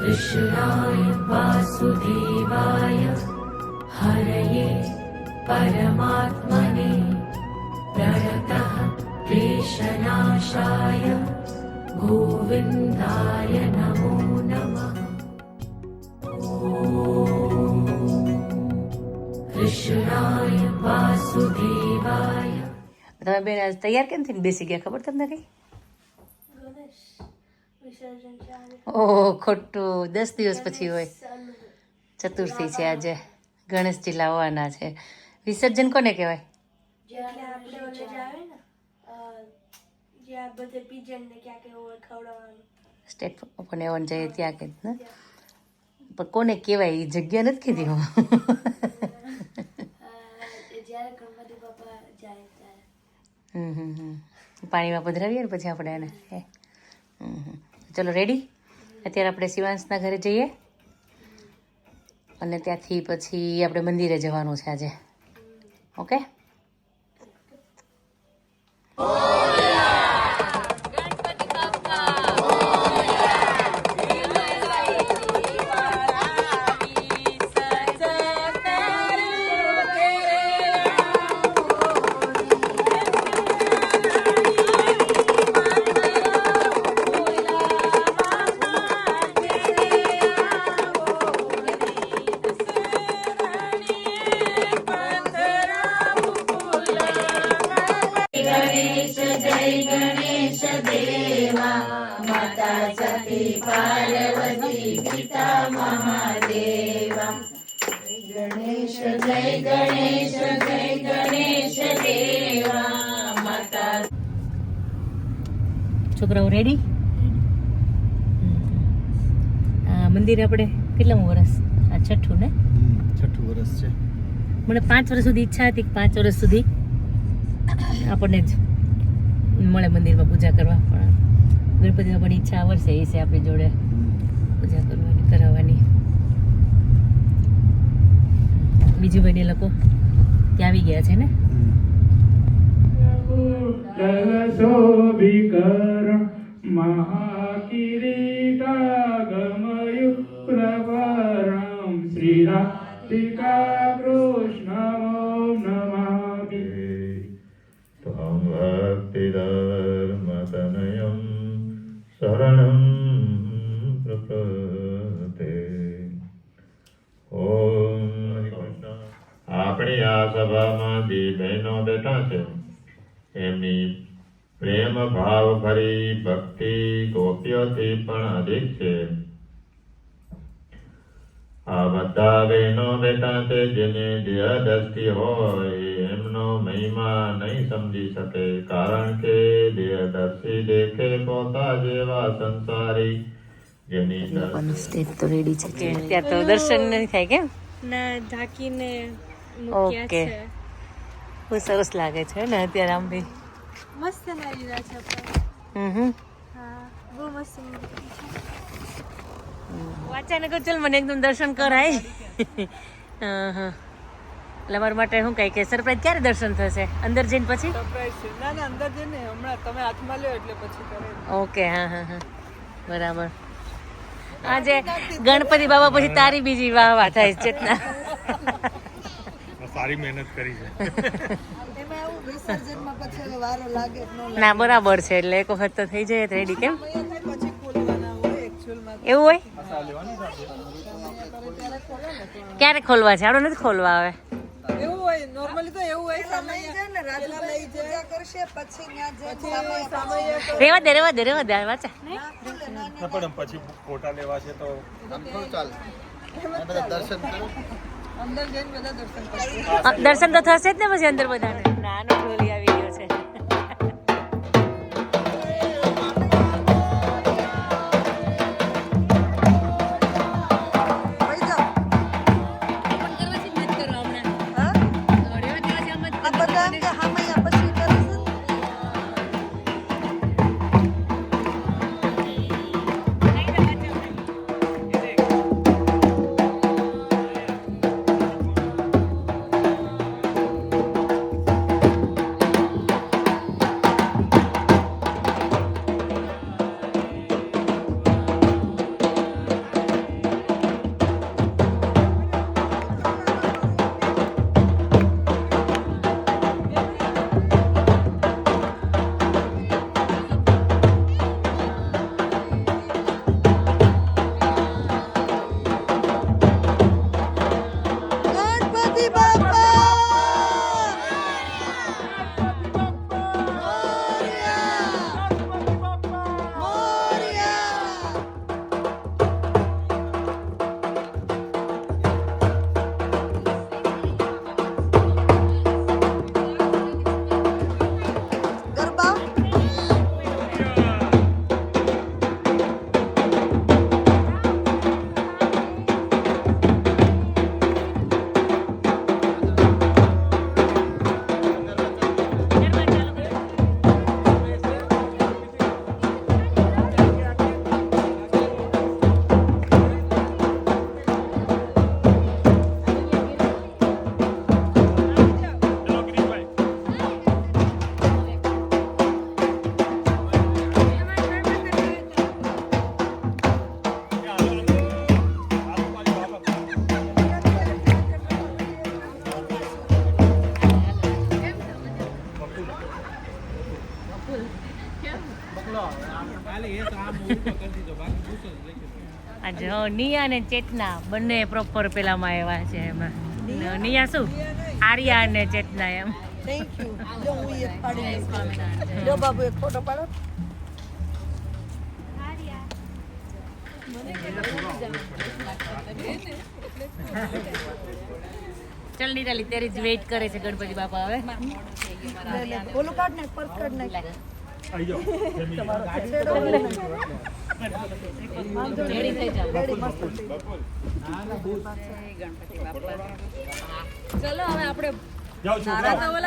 कृष्णाय वासुदेवाय हरये परमात्मने प्रणतः क्लेशनाशाय गोविन्दाय नमो नमः ॐ कृष्णाय वासुदेवाय તમે બેન આજ તૈયાર કેમ થઈને બેસી ગયા ખબર તમને કઈ ગણેશ વિસર્જન ચાલે ઓહ ખોટું. દસ દિવસ પછી હોય. ચતુર્થી છે આજે. ગણેશજી લાવવાના છે. વિસર્જન કોને કહેવાય? સ્ટેપ આપણને ઓલે જ આવે ને અ, જ્યાં બધે pigeon ને ક્યાંક એવું હોય ખવડાવવાનું. સ્ટેટ ઓપન એવન જઈએ ત્યાં કે ને? પણ કોને કહેવાય? એ જગ્યા નથી કીધી હું. પાણીમાં પધરાવીએ ને પછી આપણે એને હે? હમ હમ. ચલો રેડી અત્યારે આપણે શિવાંશના ઘરે જઈએ. અને ત્યાંથી પછી આપણે મંદિરે જવાનું છે આજે. ઓકે છોકરાઓ રેડી આ મંદિરે આપણે કેટલામું વર્ષ આ છઠ્ઠું ને? છઠ્ઠું વર્ષ છે. મને પાંચ વર્ષ સુધી ઈચ્છા હતી કે પાંચ વર્ષ સુધી આપણને જ મળે મંદિરમાં પૂજા કરવા પણ ગણપતિ પણ ઈચ્છા આવડશે એ છે આપણી જોડે. પૂજા કરવાની, કરાવવાની. બીજું બને લોકો ત્યાં આવી ગયા છે ને? શોભિકરણ મહાકિરીટાગમયુક્તવરમ એમની પ્રેમ ભાવ ભરી ભક્તિ ગોપીઓથી પણ અધિક છે આ બધા બહેનો બેઠા છે જેને દેહ દ્રષ્ટિ હોય એમનો મહિમા નહીં સમજી શકે કારણ કે દેહદર્શી દેખે પોતા જેવા સંસારી જેની સ્ટેજ તો રેડી છે ત્યાં તો દર્શન નહીં થાય કેમ ના ઢાંકીને મૂક્યા. છે. બહુ સરસ લાગે છે ને અત્યારે આમ બી. મસ્ત લાગી રહ્યા છે પણ. હમ હમ. હા બહુ મસ્ત મૂર્તિ છે. વાંચા નગર ચલ મને એકદમ દર્શન કરાય. હા હા. એટલે અમારા માટે શું કહે કે સરપ્રાઈઝ ક્યારે દર્શન થશે? અંદર જઈને પછી? સરપ્રાઈઝ છે. ના ના અંદર જઈને હમણાં તમે હાથમાં લ્યો એટલે પછી ઓકે હા હા હા. બરાબર. આજે ગણપતિ બાબા પછી તારી બીજી વાહ વાહ થાય છે. ચેતના સારી મહેનત કરી છે. ના બરાબર છે એટલે એક વખત તો થઈ જાય રેડી કેમ? પછી ખોલવાના હોય એકચ્યુઅલમાં એવું હોય? ક્યારે ખોલવા છે? આડો નથી ખોલવા આવે એવું હોય નોર્મલી તો એવું હોય સામે પેલા લઈ જાય. પછી સામૈયા કરે. રેવા દે રેવા દે રેવા દે વાંચા. પણ પછી ફોટા લેવા છે તો અંદર જઈને બધા દર્શન કરશે અ, દર્શન તો થશે જ ને પછી અંદર બધાને. નાનો ટ્રોલી આવી ગયો છે. જો નિયા અને ચેતના બંને પ્રોપર પેલામાં આવ્યા છે એમાં. નિયા? શું? આર્યા અને ચેતના એમ. થેન્ક યુ જો હું એક પાડી જો બાબુ એક ફોટો પાડો. મને કે ચલ નિરાલી તેરી જ વેઇટ કરે છે ગણપતિ બાપા હવે. ઓલું કાઢ ને પર્સ કાઢ ને ચલો હવે છોકરાઓ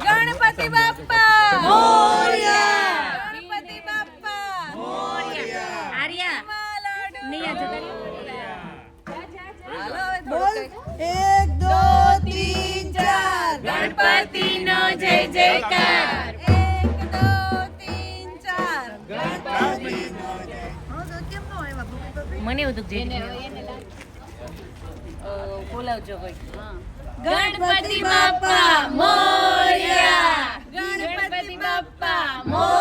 ગણપતિ બાપા! ગણપતિ બાપા! આર્યા! નિયા જતા બોલ. એક જયકાર. એક દો તીન ચાર ગણપતિ નો જય? મને એવું તો જેને બોલાવજો કોઈ ગણપતિ બાપા મોર્યા. ગણપતિ બાપા મોર્યા.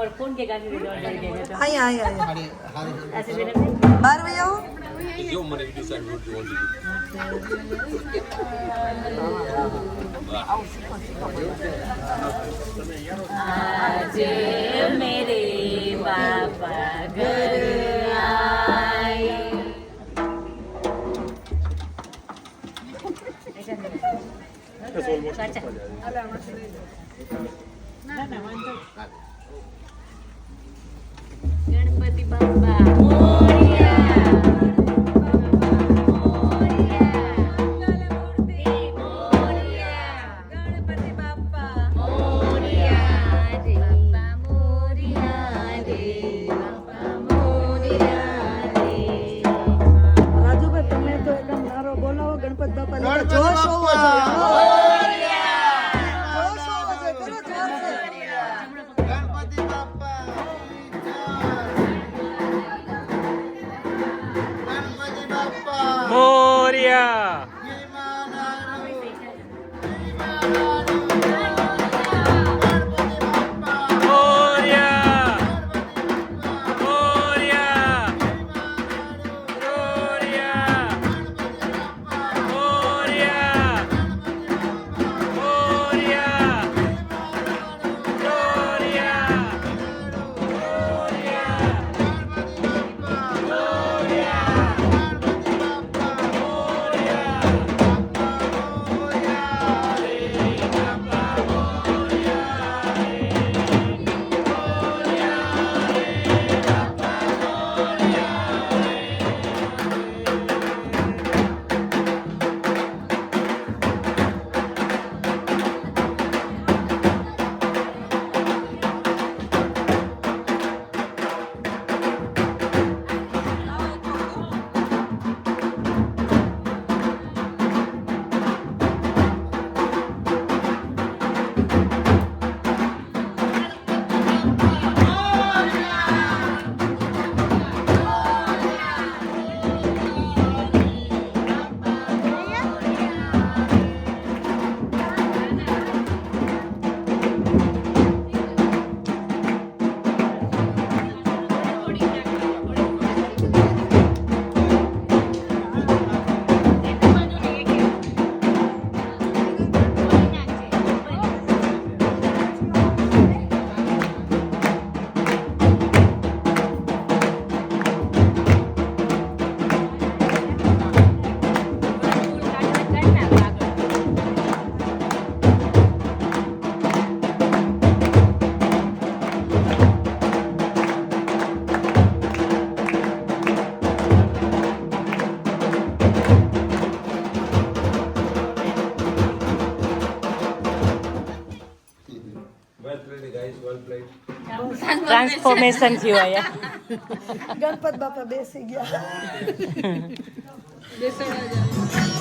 और कौन के गाने में डॉट डाल देगा हाय हाय हाय ऐसे मेरे में बार में आओ जो मरे की साइड रोड बोल दी आज मेरे बाबा घर आए अच्छा ना ना मान तो બાપા મોરયા ટ્રાન્સફોર્મેશન થયું અહીંયા. ગણપત બાપા બેસી ગયા. વીડિયો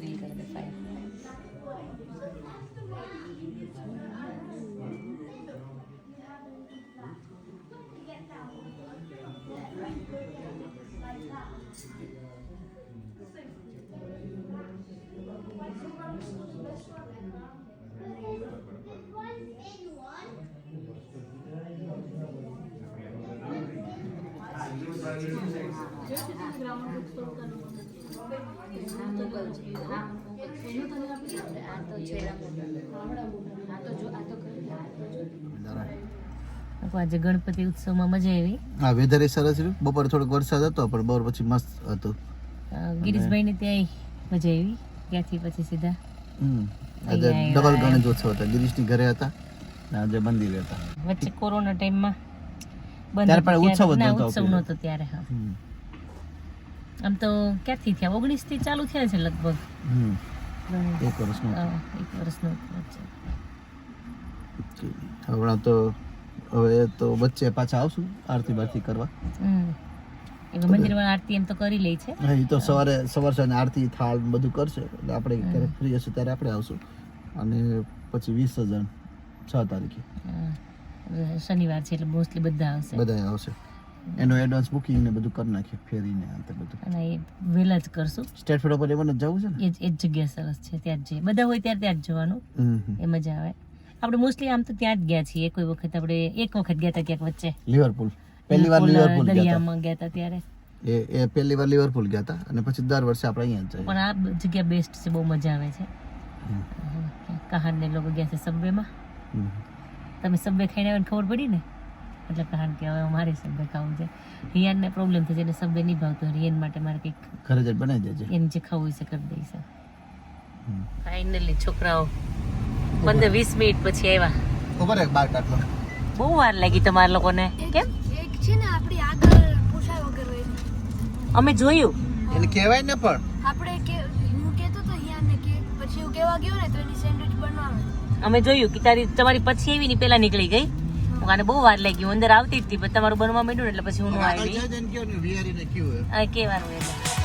સરસ રીલ કરી હા મોકલજો હા આજે ગણપતિ ઉત્સવમાં મજા આવી. હા વેધર એ સરસ રહ્યું. બપોરે થોડોક વરસાદ હતો પણ બપોર પછી મસ્ત હતું. ગિરીશભાઈ ગિરીશભાઈને ત્યાં મજા આવી. ત્યાંથી પછી સીધા. આજે ડબલ આવ્યા. ગણેશ ઉત્સવ હતા. ગિરીશની ઘરે હતા ને આજે મંદિરે હતા. વચ્ચે કોરોના ટાઈમમાં બંધ ત્યારે પણ ઉત્સવ નતો નહોતો ત્યારે હા. આમ તો ક્યાંથી થયા? ઓગણીસથી ચાલુ થયા છે લગભગ. હમ. એક વર્ષનો એક વર્ષનો વચ્ચે હમણાં તો હવે તો વચ્ચે પાછા આવશું આરતી બારતી કરવા. હમ. એ મંદિરમાં આરતી એમ તો કરી લે છે. હા એ તો સવારે સવાર સાંજે આરતી થાળ બધું કરશે. એટલે આપણે ફ્રી હશે ત્યારે આપણે આવશું. અને પછી વિસર્જન છ તારીખે. શનિવાર છે એટલે મોસ્ટલી બધા આવશે. બધા આવશે. એનું એડવાન્સ બુકિંગ ને બધું કરી નાખીએ ફેરીને આ તે બધું. અને એ વેલા જ કરશું. સ્ટેટ ફેર ઉપર એમને જ જવું છે ને? એ જ એ જ જગ્યા સરસ છે ત્યાં જ જઈએ. બધા હોય ત્યારે ત્યાં જ જવાનું. એ મજા આવે. આપણે મોસ્ટલી આમ તો ત્યાં જ ગયા છીએ. કોઈ વખત આપણે એક વખત ગયા હતા ક્યાંક વચ્ચે. લિવરપુલ પહેલી વાર લિવરપુલ ગયા હતા. દરિયામાં ગયા હતા ત્યારે. એ એ પહેલી વાર લિવરપુલ ગયા હતા અને પછી દર વર્ષે આપણે અહીંયા જ જઈએ. પણ આ જગ્યા બેસ્ટ છે બહુ મજા આવે છે. કહાન ને લોકો ગયા છે સબવેમાં તમે સબવે ખાઈને ખબર પડી ને? એટલે કારણ કે હવે મારે સબવે ખાવું છે. રિયાનને પ્રોબ્લેમ થશે એટલે સબવે નહીં ભાવતો રિયાન માટે મારે કંઈક ઘરે જ બનાવી દેજે. એને જે ખાવું હોય છે કરી દઈશ ફાઇનલી છોકરાઓ પંદર વીસ મિનિટ પછી આવ્યા. ખબર એક બાર કાટલો બહુ વાર લાગી તમારા લોકોને. કેમ? એક છે ને આપણી આગળ પૂછાય વગર હોય અમે જોયું. એને કહેવાય ને પણ. આપણે કે હું કહેતો તો હિયાને કે પછી હું કહેવા ગયો ને તો એની સેન્ડવિચ બનાવે. અમે જોયું કે તારી તમારી પછી એવી ની પેલા નીકળી ગઈ. આને બહુ વાર લાગી. હું અંદર આવતી જ હતી પણ તમારું બનવા માંડ્યું એટલે પછી હું આવી. જાય ને કહો ને વિહારીને કયું આ કહેવાનું એટલે